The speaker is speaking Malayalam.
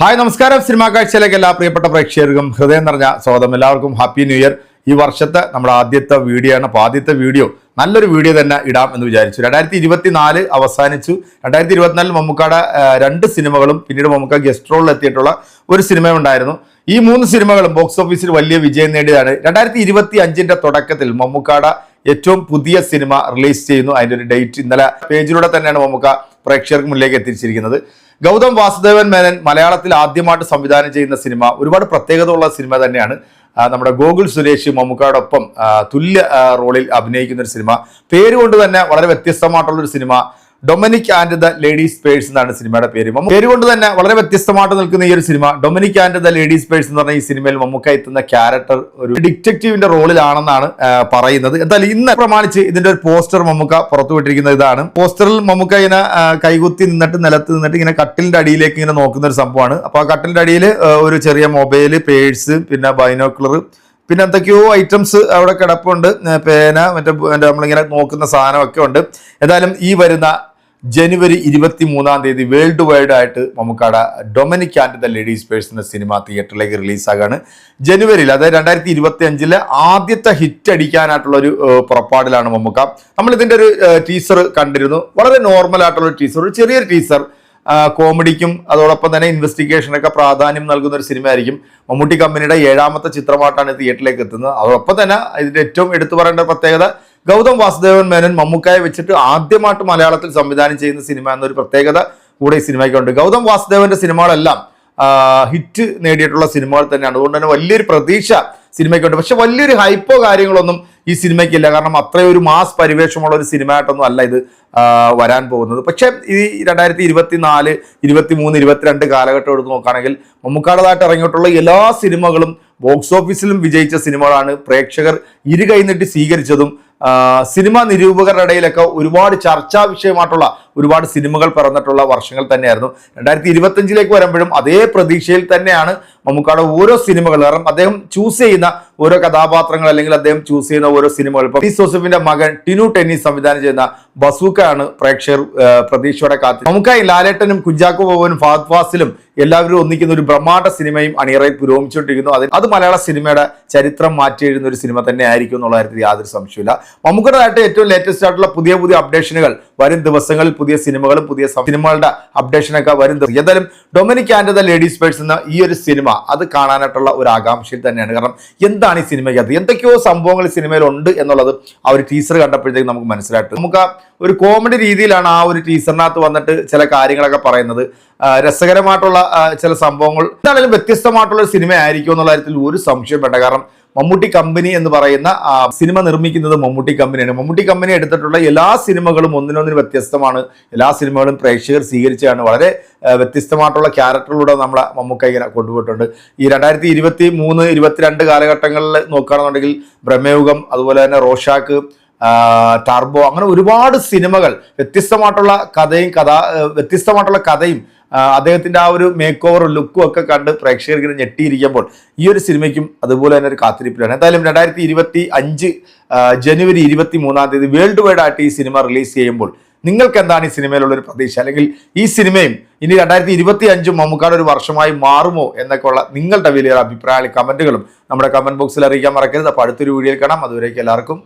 ഹായ് നമസ്കാരം. സിനിമാ കാഴ്ചയിലേക്ക് എല്ലാ പ്രിയപ്പെട്ട പ്രേക്ഷകർക്കും ഹൃദയം നിറഞ്ഞ സ്വാഗതം. എല്ലാവർക്കും ഹാപ്പി ന്യൂ ഇയർ. ഈ വർഷത്തെ നമ്മുടെ ആദ്യത്തെ വീഡിയോ ആണ്. അപ്പോൾ ആദ്യത്തെ വീഡിയോ നല്ലൊരു വീഡിയോ തന്നെ ഇടാം എന്ന് വിചാരിച്ചു. രണ്ടായിരത്തി ഇരുപത്തി നാല് അവസാനിച്ചു. രണ്ടായിരത്തി ഇരുപത്തിനാലിൽ മമ്മൂക്കാടെ രണ്ട് സിനിമകളും പിന്നീട് മമ്മൂക്ക ഗസ്റ്റ് റോളിൽ എത്തിയിട്ടുള്ള ഒരു സിനിമയും ഉണ്ടായിരുന്നു. ഈ മൂന്ന് സിനിമകളും ബോക്സ് ഓഫീസിൽ വലിയ വിജയം നേടിയതാണ്. രണ്ടായിരത്തി ഇരുപത്തി അഞ്ചിന്റെ തുടക്കത്തിൽ മമ്മൂക്കാട ഏറ്റവും പുതിയ സിനിമ റിലീസ് ചെയ്യുന്നു. അതിന്റെ ഒരു ഡേറ്റ് ഇന്നലെ പേജിലൂടെ തന്നെയാണ് മമ്മൂക്ക പ്രേക്ഷകർക്ക് മുന്നിലേക്ക് എത്തിച്ചിരിക്കുന്നത്. ഗൗതം വാസുദേവൻ മേനൻ മലയാളത്തിൽ ആദ്യമായിട്ട് സംവിധാനം ചെയ്യുന്ന സിനിമ. ഒരുപാട് പ്രത്യേകത ഉള്ള സിനിമ തന്നെയാണ്. നമ്മുടെ ഗോകുൽ സുരേഷ് മമ്മൂക്കയോടൊപ്പം തുല്യ റോളിൽ അഭിനയിക്കുന്ന ഒരു സിനിമ. പേരുകൊണ്ട് തന്നെ വളരെ വ്യത്യസ്തമായിട്ടുള്ള ഒരു cinema. Dominic and the ladies purse എന്നാണ് സിനിമയുടെ പേര്. പേരുകൊണ്ട് പേര് കൊണ്ട് തന്നെ വളരെ വ്യത്യസ്തമായിട്ട് നിൽക്കുന്ന ഈ ഒരു cinema. Dominic and the ladies purse എന്ന് പറഞ്ഞ ഈ സിനിമയിൽ മമ്മൂക്ക എത്തുന്ന ക്യാരക്ടർ ഒരു ഡിറ്റക്റ്റീവിന്റെ റോളിലാണെന്നാണ് പറയുന്നത്. എന്തായാലും ഇന്ന് പ്രമാണിച്ച് ഇതിന്റെ ഒരു പോസ്റ്റർ മമ്മൂക്ക പുറത്തുവിട്ടിരിക്കുന്ന ഇതാണ്. പോസ്റ്ററിൽ മമ്മൂക്ക ഇങ്ങനെ കൈകുത്തി നിന്നിട്ട് നിലത്ത് നിന്നിട്ട് ഇങ്ങനെ കട്ടിലിന്റെ അടിയിലേക്ക് ഇങ്ങനെ നോക്കുന്ന ഒരു സംഭവമാണ്. അപ്പൊ ആ കട്ടിലിന്റെ അടിയിൽ ഒരു ചെറിയ മൊബൈൽ പേഴ്സ് പിന്നെ ബൈനോക്കുലർ പിന്നെ എന്തൊക്കെയോ ഐറ്റംസ് അവിടെ കിടപ്പുണ്ട്. പേന മറ്റേ നമ്മളിങ്ങനെ നോക്കുന്ന സാധനമൊക്കെ ഉണ്ട്. എന്തായാലും ഈ വരുന്ന ജനുവരി ഇരുപത്തി മൂന്നാം തീയതി വേൾഡ് വൈഡ് ആയിട്ട് മമ്മൂക്കാട Dominic and the ladies purse എന്ന സിനിമ തിയേറ്ററിലേക്ക് റിലീസാകാണ്. ജനുവരിയിൽ അതായത് രണ്ടായിരത്തി ഇരുപത്തി അഞ്ചിലെ ആദ്യത്തെ ഹിറ്റ് അടിക്കാനായിട്ടുള്ള ഒരു പുറപ്പാടിലാണ് മമ്മൂക്ക. നമ്മൾ ഇതിന്റെ ഒരു ടീസർ കണ്ടിരുന്നു. വളരെ നോർമൽ ആയിട്ടുള്ള ടീസർ ഒരു ചെറിയൊരു ടീസർ കോമഡിക്കും അതോടൊപ്പം തന്നെ ഇൻവെസ്റ്റിഗേഷനൊക്കെ പ്രാധാന്യം നൽകുന്ന ഒരു സിനിമയായിരിക്കും മമ്മൂട്ടി കമ്പനിയുടെ ഏഴാമത്തെ ചിത്രമായിട്ടാണ് തിയേറ്ററിലേക്ക് എത്തുന്നത്. അതോടൊപ്പം തന്നെ ഇതിന്റെ ഏറ്റവും എടുത്തു പറയേണ്ട പ്രത്യേകത ഗൗതം വാസുദേവൻ മേനൻ മമ്മൂക്കായെ വെച്ചിട്ട് ആദ്യമായിട്ട് മലയാളത്തിൽ സംവിധാനം ചെയ്യുന്ന സിനിമ എന്നൊരു പ്രത്യേകത കൂടെ ഈ സിനിമയ്ക്കുണ്ട്. ഗൗതം വാസുദേവന്റെ സിനിമകളെല്ലാം ഹിറ്റ് നേടിയിട്ടുള്ള സിനിമകൾ തന്നെയാണ്. അതുകൊണ്ട് തന്നെ വലിയൊരു പ്രതീക്ഷ സിനിമയ്ക്കുണ്ട്. പക്ഷെ വലിയൊരു ഹൈപ്പോ കാര്യങ്ങളൊന്നും ഈ സിനിമയ്ക്കില്ല. കാരണം അത്രയൊരു മാസ് പരിവേഷമുള്ള ഒരു സിനിമയായിട്ടൊന്നും അല്ല ഇത് വരാൻ പോകുന്നത്. പക്ഷേ ഈ രണ്ടായിരത്തി ഇരുപത്തി നാല് ഇരുപത്തി മൂന്ന് ഇരുപത്തിരണ്ട് കാലഘട്ടം എടുത്ത് നോക്കുകയാണെങ്കിൽ മമ്മൂക്കാടതായിട്ട് ഇറങ്ങിയിട്ടുള്ള എല്ലാ സിനിമകളും ബോക്സ് ഓഫീസിലും വിജയിച്ച സിനിമകളാണ് പ്രേക്ഷകർ ഇരു കൈനീട്ടി സ്വീകരിച്ചതും സിനിമാ നിരൂപകരുടെ ഇടയിലൊക്കെ ഒരുപാട് ചർച്ചാ വിഷയമായിട്ടുള്ള ഒരുപാട് സിനിമകൾ പിറന്നിട്ടുള്ള വർഷങ്ങൾ തന്നെയായിരുന്നു. രണ്ടായിരത്തി ഇരുപത്തഞ്ചിലേക്ക് വരുമ്പോഴും അതേ പ്രതീക്ഷയിൽ തന്നെയാണ് മമ്മൂക്കാട് ഓരോ സിനിമകൾ കാരണം അദ്ദേഹം ചൂസ് ചെയ്യുന്ന ഓരോ കഥാപാത്രങ്ങൾ അല്ലെങ്കിൽ അദ്ദേഹം ചൂസ് ചെയ്യുന്ന ഓരോ സിനിമകൾ. ഇപ്പൊ ജോസഫിന്റെ മകൻ ടിനു ടെന്നീസ് സംവിധാനം ചെയ്യുന്ന ബസൂക്കാണ് പ്രേക്ഷകർ പ്രതീക്ഷയുടെ കാത്തി മമ്മൂക്കായി ലാലേട്ടനും കുഞ്ചാക്കോ ബോബനും ഫഹദ് ഫാസിലും എല്ലാവരും ഒന്നിക്കുന്ന ഒരു ബ്രഹ്മാണ്ഡ സിനിമയും അണിയറയിൽ പുരോഗമിച്ചുകൊണ്ടിരിക്കുന്നു. അത് അത് മലയാള സിനിമയുടെ ചരിത്രം മാറ്റി എഴുതുന്ന ഒരു സിനിമ തന്നെ ആയിരിക്കും എന്നുള്ള കാര്യത്തിൽ യാതൊരു സംശയമില്ല മമ്മൂക്കടതായിട്ട് ഏറ്റവും ലേറ്റസ്റ്റ് ആയിട്ടുള്ള പുതിയ പുതിയ അപ്ഡേഷനുകൾ വരും ദിവസങ്ങളിൽ പുതിയ സിനിമകളും പുതിയ സിനിമകളുടെ അപ്ഡേഷനൊക്കെ വരും എന്തായാലും Dominic and the ladies purse എന്ന ഈ ഒരു സിനിമ അത് കാണാനായിട്ടുള്ള ഒരു ആകാംക്ഷയിൽ തന്നെയാണ്. കാരണം എന്താണ് ഈ സിനിമയ്ക്കകത്ത്? എന്തൊക്കെയോ സംഭവങ്ങൾ ഈ സിനിമയിൽ ഉണ്ട് എന്നുള്ളത് ആ ഒരു ടീസർ കണ്ടപ്പോഴത്തേക്ക് നമുക്ക് മനസ്സിലായിട്ട് നമുക്ക് ഒരു കോമഡി രീതിയിലാണ് ആ ഒരു ടീസറിനകത്ത് വന്നിട്ട് ചില കാര്യങ്ങളൊക്കെ പറയുന്നത്. രസകരമായിട്ടുള്ള ചില സംഭവങ്ങൾ. എന്താണെങ്കിലും വ്യത്യസ്തമായിട്ടുള്ള ഒരു സിനിമ ആയിരിക്കും എന്നുള്ള കാര്യത്തിൽ ഒരു സംശയം വേണ്ട. കാരണം മമ്മൂട്ടി കമ്പനി എന്ന് പറയുന്ന സിനിമ നിർമ്മിക്കുന്നത് മമ്മൂട്ടി കമ്പനിയാണ് മമ്മൂട്ടി കമ്പനി എടുത്തിട്ടുള്ള എല്ലാ സിനിമകളും ഒന്നിനൊന്നിന് വ്യത്യസ്തമാണ്. എല്ലാ സിനിമകളും പ്രേക്ഷകർ സ്വീകരിച്ചാണ് വളരെ വ്യത്യസ്തമായിട്ടുള്ള ക്യാരക്ടറിലൂടെ നമ്മളെ മമ്മൂക്ക ഇങ്ങനെ കൊണ്ടുപോയിട്ടുണ്ട്. ഈ രണ്ടായിരത്തി ഇരുപത്തി മൂന്ന് ഇരുപത്തിരണ്ട് കാലഘട്ടങ്ങളിൽ നോക്കുകയാണെന്നുണ്ടെങ്കിൽ ബ്രഹ്മയുഗം അതുപോലെ തന്നെ റോഷാക്ക് ടർബോ അങ്ങനെ ഒരുപാട് സിനിമകൾ വ്യത്യസ്തമായിട്ടുള്ള കഥയും കഥ വ്യത്യസ്തമായിട്ടുള്ള കഥയും അദ്ദേഹത്തിന്റെ ആ ഒരു മേക്ക് ഓവർ ലുക്കും ഒക്കെ കണ്ട് പ്രേക്ഷകർ ഇങ്ങനെ ഞെട്ടിയിരിക്കുമ്പോൾ ഈ ഒരു സിനിമയ്ക്കും അതുപോലെ തന്നെ ഒരു കാത്തിരിപ്പിലാണ്. എന്തായാലും രണ്ടായിരത്തി ഇരുപത്തി അഞ്ച് ജനുവരി ഇരുപത്തി മൂന്നാം തീയതി വേൾഡ് വൈഡ് ആയിട്ട് ഈ സിനിമ റിലീസ് ചെയ്യുമ്പോൾ നിങ്ങൾക്ക് എന്താണ് ഈ സിനിമയിലുള്ള ഒരു പ്രതീക്ഷ? അല്ലെങ്കിൽ ഈ സിനിമയും ഇനി രണ്ടായിരത്തി ഇരുപത്തി അഞ്ചും മമ്മൂക്കാട് ഒരു വർഷമായി മാറുമോ എന്നൊക്കെ ഉള്ള നിങ്ങളുടെ വലിയ അഭിപ്രായ കമന്റുകളും നമ്മുടെ കമന്റ് ബോക്സിൽ അറിയിക്കാൻ മറക്കരുത്. അപ്പോൾ അടുത്തൊരു വീഡിയോയിൽ കാണാം. അതുവരേക്കും എല്ലാവർക്കും